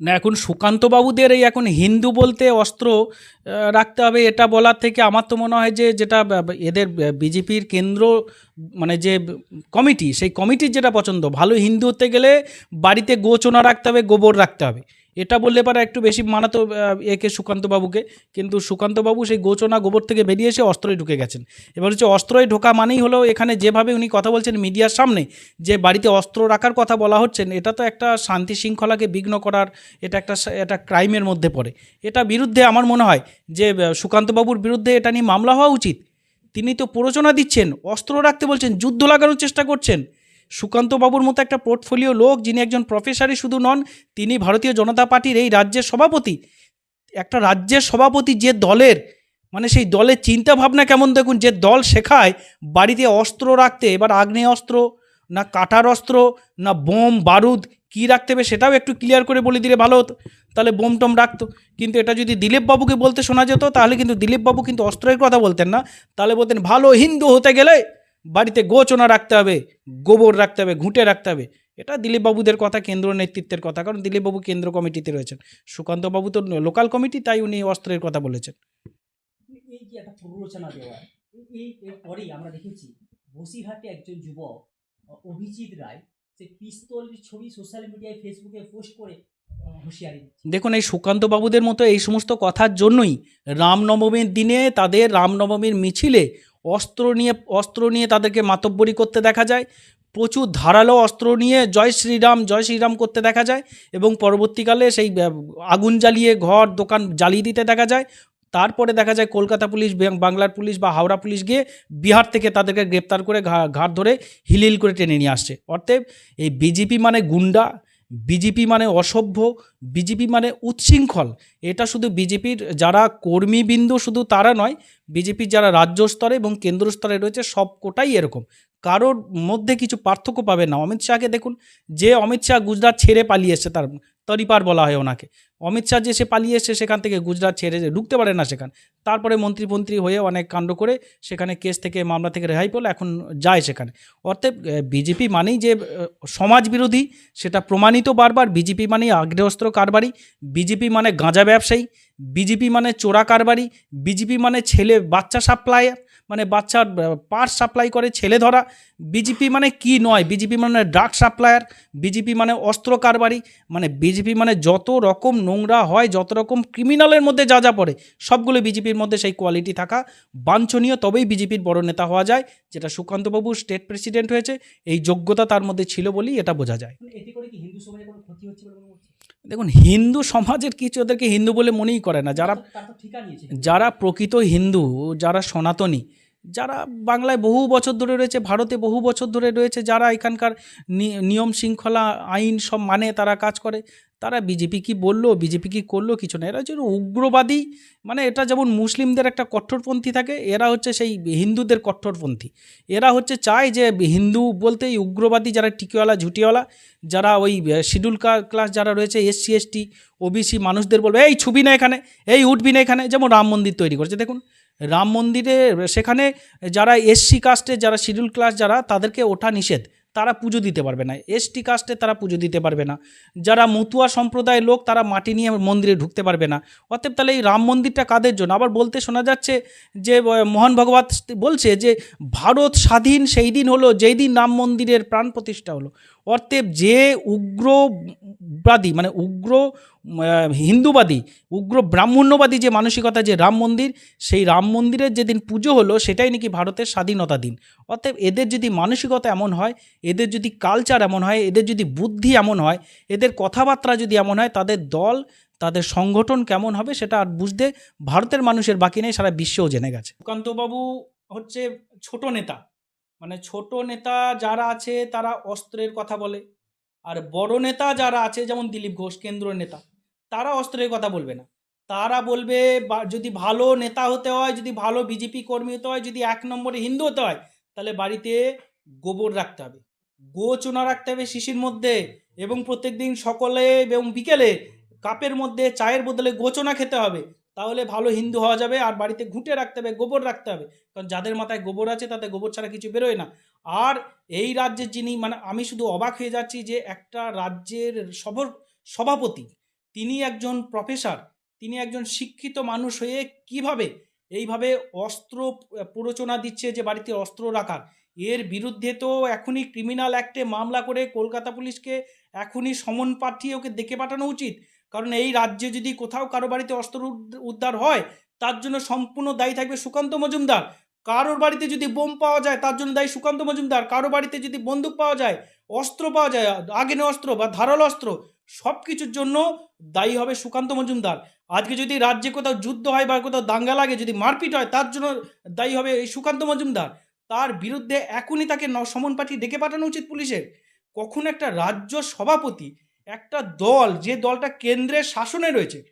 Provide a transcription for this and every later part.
না, এখন সুকান্তবাবুদের এই এখন হিন্দু বলতে অস্ত্র রাখতে হবে, এটা বলার থেকে আমার তো মনে হয় যে যেটা এদের বিজেপির কেন্দ্র মানে যে কমিটি, সেই কমিটির যেটা পছন্দ, ভালো হিন্দু হতে গেলে বাড়িতে গোচনা রাখতে হবে, গোবর রাখতে হবে। এটা বললে পারে একটু বেশি মানাতো একে সুকান্তবাবুকে। কিন্তু সুকান্তবাবু সেই গোচনা গোবর থেকে বেরিয়ে এসে অস্ত্রই ঢুকে গেছেন। এবার হচ্ছে অস্ত্রই ঢোকা মানেই হলো এখানে যেভাবে উনি কথা বলছেন মিডিয়ার সামনে, যে বাড়িতে অস্ত্র রাখার কথা বলা হচ্ছেন এটা তো একটা শান্তি শৃঙ্খলাকে বিঘ্ন করার, এটা একটা এটা ক্রাইমের মধ্যে পড়ে। এটা বিরুদ্ধে আমার মনে হয় যে সুকান্তবাবুর বিরুদ্ধে এটা নিয়ে মামলা হওয়া উচিত। তিনি তো প্ররোচনা দিচ্ছেন, অস্ত্র রাখতে বলছেন, যুদ্ধ লাগানোর চেষ্টা করছেন। সুকান্তবাবুর মতো একটা পোর্টফোলিও লোক যিনি একজন প্রফেসরই শুধু নন, তিনি ভারতীয় জনতা পার্টির এই রাজ্যের সভাপতি। একটা রাজ্যের সভাপতি যে দলের মানে সেই দলের চিন্তাভাবনা কেমন দেখুন, যে দল শেখায় বাড়িতে অস্ত্র রাখতে, এবার আগ্নেয় অস্ত্র না কাটার অস্ত্র, না বোম, বারুদ, কী রাখতে হবে সেটাও একটু ক্লিয়ার করে বলে দিলে ভালো হতো। তাহলে বোম টম রাখতো। কিন্তু এটা যদি দিলীপ বাবুকে বলতে শোনা যেত, তাহলে কিন্তু দিলীপবাবু কিন্তু অস্ত্রের কথা বলতেন না। তাহলে বলতেন, ভালো হিন্দু হতে গেলে বাড়িতে গোচনা রাখতে হবে গোবর রাখতে হবে ঘুঁটে রাখতে হবে। এটা দিলীপ বাবুদের কথা কেন্দ্র নেতৃত্বের কথা কারণ দিলীপ বাবু কেন্দ্র কমিটিতে রয়েছেন। সুকান্ত বাবু তো লোকাল কমিটি তাই উনি অস্ত্রের কথা বলেছেন। এই যে একটা প্ররোচনা দেওয়া এই- পরেই আমরা দেখেছি বসিরহাটে একজন যুবক অভিজিৎ রায় সে পিস্তলের ছবি সোশ্যাল মিডিয়ায় ফেসবুকে পোস্ট করে দেখুন এই সুকান্ত বাবুদের মতো এই সমস্ত কথার জন্যই রামনবমীর দিনে তাদের রামনবমীর মিছিলে অস্ত্র নিয়ে অস্ত্র নিয়ে তাদেরকে মাতব্বরি করতে দেখা যায়। প্রচুর ধারালো অস্ত্র নিয়ে জয় শ্রীরাম জয় শ্রীরাম করতে দেখা যায় এবং পরবর্তীকালে সেই আগুন জ্বালিয়ে ঘর, দোকান জ্বালিয়ে দিতে দেখা যায়। তারপরে দেখা যায় কলকাতা পুলিশ বাংলার পুলিশ বা হাওড়া পুলিশ গিয়ে বিহার থেকে তাদেরকে গ্রেপ্তার করে ঘাট ধরে হিলিল করে টেনে নিয়ে আসছে। অর্থাৎ এই বিজেপি মানে গুন্ডা বিজেপি মানে অসভ্য, বিজেপি মানে উচ্ছৃঙ্খল। এটা শুধু বিজেপির যারা কর্মীবৃন্দ শুধু তারা নয়, বিজেপির যারা রাজ্য স্তরে এবং কেন্দ্র স্তরে রয়েছে সব কোটাই এরকম। কারোর মধ্যে কিছু পার্থক্য পাবে না। অমিত শাহকে দেখুন, যে অমিত শাহ গুজরাট ছেড়ে পালিয়ে এসছে তার তরিপার বলা হয় ওনাকে। অমিত শাহ যে সে পালিয়ে এসে সেখান থেকে গুজরাট ছেড়ে যে ঢুকতে পারে না সেখান। তারপরে মন্ত্রীপন্ত্রী হয়ে অনেক কাণ্ড করে সেখানে কেস থেকে মামলা থেকে রেহাই পেল, এখন যায় সেখানে। অর্থাৎ বিজেপি মানেই যে সমাজ বিরোধী, সেটা প্রমাণিত বারবার। বিজেপি মানেই আগ্নেয়াস্ত্র কারবারি, বিজেপি মানে গাঁজা ব্যবসায়ী, বিজেপি মানে চোরা কারবারি, বিজেপি মানে ছেলে বাচ্চা সাপ্লায়ার মানে বাচ্চার পার্স সাপ্লাই করে ছেলে ধরা বিজেপি মানে কি নয়? বিজেপি মানে ড্রাগ সাপ্লায়ার বিজেপি মানে অস্ত্র কারবারি মানে বিজেপি মানে যত রকম নোংরা হয়, যত রকম ক্রিমিনালের মধ্যে যা যা পড়ে, সবগুলো বিজেপির মধ্যে সেই কোয়ালিটি থাকা বাঞ্ছনীয়। তবেই বিজেপির বড় নেতা হওয়া যায়, যেটা সুকান্তবাবু স্টেট প্রেসিডেন্ট হয়েছে। এই যোগ্যতা তার মধ্যে ছিল বলেই এটা বোঝা যায়। এতে করে কি হিন্দু সমাজের কোনো ক্ষতি হচ্ছে? দেখুন হিন্দু সমাজের কিছু ওদেরকে হিন্দু বলে মনেই করে না। যারা যারা প্রকৃত হিন্দু যারা সনাতনী যারা বাংলায় বহু বছর ধরে রয়েছে, ভারতে বহু বছর ধরে রয়েছে, যারা এখানকার নিয়ম শৃঙ্খলা, আইন সব মানে তারা কাজ করে, তারা বিজেপি কি বলল, বিজেপি কি করল কিছু না। এরা হচ্ছে উগ্রবাদী মানে এটা যেমন মুসলিমদের একটা কট্টরপন্থী থাকে, এরা হচ্ছে সেই হিন্দুদের কট্টরপন্থী। এরা হচ্ছে চায় যে হিন্দু বলতে এই উগ্রবাদী যারা টিকিওয়ালা, ঝুটিওয়ালা, যারা ওই শিডিউল ক্লাস যারা রয়েছে এসসি এসটি ওবিসি মানুষদের বলবে, এই ছবি না এখানে, এই উঠবি না এখানে। যেমন রাম মন্দির তৈরি করছে। দেখুন রাম মন্দিরে, সেখানে যারা এসসি কাস্টে যারা শিডিউল ক্লাস যারা তাদেরকে ওঠা নিষেধ। তারা পুজো দিতে পারবে না। এসটি কাস্টে তারা পুজো দিতে পারবে না। যারা মতুয়া সম্প্রদায়ের লোক, তারা মাটি নিয়ে মন্দিরে ঢুকতে পারবে না। অতএব তাহলে এই রাম মন্দিরটা কাদের জন্য? আবার বলতে শোনা যাচ্ছে যে মোহন ভগবত বলছে যে, ভারত স্বাধীন সেই দিন হলো, যেই দিন রাম মন্দিরের প্রাণ প্রতিষ্ঠা হলো। অতএব যে উগ্রবাদী মানে উগ্র হিন্দুবাদী, উগ্র ব্রাহ্মণ্যবাদী যে মানসিকতা, যে রাম মন্দির, সেই রাম মন্দিরের যেদিন পুজো হলো, সেটাই নাকি ভারতের স্বাধীনতা দিন। অতএব এদের যদি মানসিকতা এমন হয়, এদের যদি কালচার এমন হয়, এদের যদি বুদ্ধি এমন হয়, এদের কথাবার্তা যদি এমন হয়, তাদের দল, তাদের সংগঠন কেমন হবে সেটা আর বুঝতে ভারতের মানুষের বাকি নেই, সারা বিশ্বেও জেনে গেছে। সুকান্তবাবু হচ্ছে ছোট নেতা। মানে ছোট নেতা যারা আছে তারা অস্ত্রের কথা বলে, আর বড় নেতা যারা আছে, যেমন দিলীপ ঘোষ কেন্দ্র নেতা, তারা অস্ত্রের কথা বলবে না। তারা বলবে যদি ভালো নেতা হতে হয়, যদি ভালো বিজেপি কর্মী হতে হয়, যদি এক নম্বরে হিন্দু হতে হয়, তাহলে বাড়িতে গোবর রাখতে হবে। গো চুনা রাখতে হবে শিশির মধ্যে, এবং প্রত্যেকদিন সকালে এবং বিকেলে কাপের মধ্যে চায়ের বদলে গোচনা খেতে হবে। তাহলে ভালো হিন্দু হওয়া যাবে, আর বাড়িতে ঘুঁটে রাখতে হবে, গোবর রাখতে হবে। কারণ যাদের মাথায় গোবর আছে তাদের গোবর ছাড়া কিছু বেরোয় না। আর এই রাজ্যের যিনি মানে আমি শুধু অবাক হয়ে যাচ্ছি যে একটা রাজ্যের সবর সভাপতি, তিনি একজন প্রফেসর তিনি একজন শিক্ষিত মানুষ হয়ে কীভাবে এইভাবে অস্ত্র প্ররোচনা দিচ্ছে যে বাড়িতে অস্ত্র রাখার? এর বিরুদ্ধে তো এখনই ক্রিমিনাল অ্যাক্টে মামলা করে কলকাতা পুলিশকে এখনই সমন পাঠিয়ে ওকে দেখে পাঠানো উচিত। কারণ এই রাজ্যে যদি কোথাও কারও বাড়িতে অস্ত্র উদ- উদ্ধার হয়, তার জন্য সম্পূর্ণ দায়ী থাকবে সুকান্ত মজুমদার। কারোর বাড়িতে যদি বোম পাওয়া যায়, তার জন্য দায়ী সুকান্ত মজুমদার। কারও বাড়িতে যদি বন্দুক পাওয়া যায়, অস্ত্র পাওয়া যায়, আগেন অস্ত্র বা ধারালো অস্ত্র সব কিছুর জন্য দায়ী হবে সুকান্ত মজুমদার। আজকে যদি রাজ্যে কোথাও যুদ্ধ হয় বা কোথাও দাঙ্গা লাগে, যদি মারপিট হয়, তার জন্য দায়ী হবে এই সুকান্ত মজুমদার। তার বিরুদ্ধে এখনই তাকে সমন পাঠিয়ে ডেকে পাঠানো উচিত পুলিশের। কখন একটা রাজ্য সভাপতি একটা দল, যে দলটা কেন্দ্রের শাসনে রয়েছে,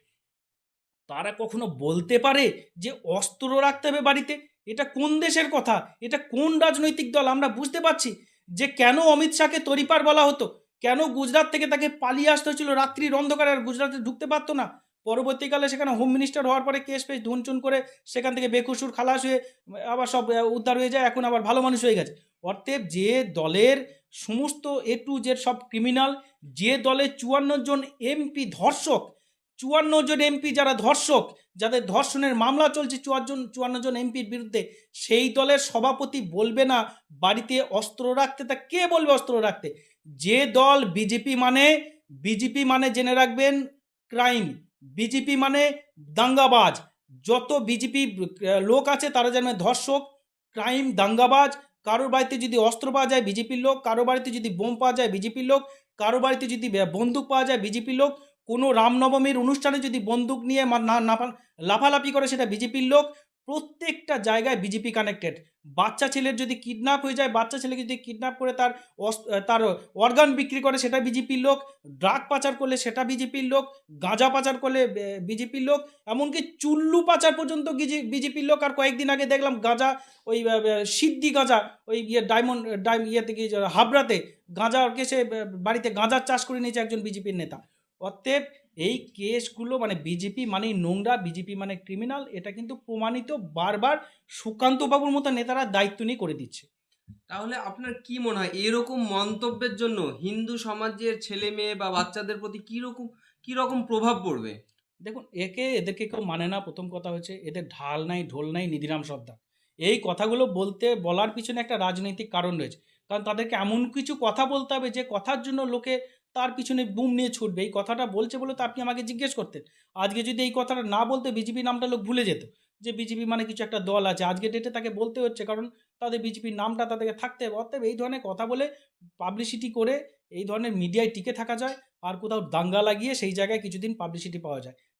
তারা কখনো বলতে পারে যে অস্ত্র রাখতে হবে বাড়িতে? এটা কোন দেশের কথা? এটা কোন রাজনৈতিক দল? আমরা বুঝতে পারছি যে কেন অমিত শাহকে তরিপার বলা হতো? কেন গুজরাট থেকে তাকে পালিয়ে আসতে হয়েছিল? রাত্রির অন্ধকারে আর গুজরাটে ঢুকতে পারতো না। পরবর্তীকালে সেখানে হোম মিনিস্টার হওয়ার পরে কেস পেস ধুনচুন করে সেখান থেকে বেকুসুর খালাস হয়ে আবার সব উদ্ধার হয়ে যায়, এখন আবার ভালো মানুষ হয়ে গেছে। অর্থেব যে দলের সমস্ত এ টু জেড সব ক্রিমিনাল যে দলের চুয়ান্ন জন এমপি ধর্ষক, চুয়ান্ন জন এমপি যারা ধর্ষক, যাদের ধর্ষণের মামলা চলছে, চুয়ান্ন চুয়ান্ন জন এমপির বিরুদ্ধে, সেই দলের সভাপতি বলবে না, বাড়িতে অস্ত্র রাখতে, তা কে বলবে অস্ত্র রাখতে? যে দল বিজেপি মানে বিজেপি মানে জেনে রাখবেন ক্রাইম বিজেপি মানে দাঙ্গাবাজ। যত বিজেপি লোক আছে তারা যেন ধর্ষক ক্রাইম দাঙ্গাবাজ। কারোর বাড়িতে যদি অস্ত্র পাওয়া যায় বিজেপির লোক কারও বাড়িতে যদি বোম পাওয়া যায় বিজেপির লোক কারও বাড়িতে যদি বন্দুক পাওয়া যায় বিজেপির লোক, কোনো রামনবমীর অনুষ্ঠানে যদি বন্দুক নিয়ে না লাফালাফি করে সেটা বিজেপির লোক প্রত্যেকটা জায়গায় বিজেপি কানেক্টেড বাচ্চা ছেলের যদি কিডন্যাপ হয়ে যায়, বাচ্চা ছেলেকে যদি কিডন্যাপ করে তার তার অর্গান বিক্রি করে, সেটা বিজেপির লোক ড্রাগ পাচার করলে সেটা বিজেপির লোক, গাঁজা পাচার করলে বিজেপির লোক, এমনকি চুল্লু পাচার পর্যন্ত বিজেপির লোক, আর কয়েকদিন আগে দেখলাম গাঁজা, ওই সিদ্ধি গাঁজা, ওই ইয়ে ডায়মন্ড ডাই ইয়ে থেকে যে হাবড়াতে গাঁজাকে সে বাড়িতে গাঁজার চাষ করে নিয়েছে একজন বিজেপির নেতা। অতএব এই কেসগুলো মানে বিজেপি মানে নোংরা বিজেপি মানে ক্রিমিনাল এটা কিন্তু প্রমাণিত বারবার সুকান্তবাবুর মতো নেতারা দায়িত্ব নিয়ে করে দিচ্ছে। তাহলে আপনার কি মনে হয়? এরকম মন্তব্যের জন্য হিন্দু সমাজের ছেলে মেয়ে বা বাচ্চাদের প্রতি কি রকম কি রকম প্রভাব পড়বে? দেখুন একে এদেরকে কেউ মানে না প্রথম কথা হচ্ছে এদের ঢাল নাই ঢোল নাই নিধিরাম সর্দার। এই কথাগুলো বলতে বলার পিছনে একটা রাজনৈতিক কারণ রয়েছে। কারণ তাদেরকে এমন কিছু কথা বলতে হবে যে কথার জন্য লোকে তার পিছনে বুম নিয়ে ছুটবে। এই কথাটা বলছে বলে তো আপনি আমাকে জিজ্ঞেস করতেন। আজকে যদি এই কথাটা না বলতে বিজেপি নামটা লোক ভুলে যেত। যে বিজেপি মানে কিছু একটা দল আছে। আজকে ডেটে তাকে বলতে হচ্ছে কারণ তাদের বিজেপির নামটা তাদেরকে থাকতে হবে। অতএব এই ধরনের কথা বলে পাবলিসিটি করে এই ধরনের মিডিয়ায় টিকে থাকা যায়। আর কোথাও দাঙ্গা লাগিয়ে সেই জায়গায় কিছুদিন পাবলিসিটি পাওয়া যায়।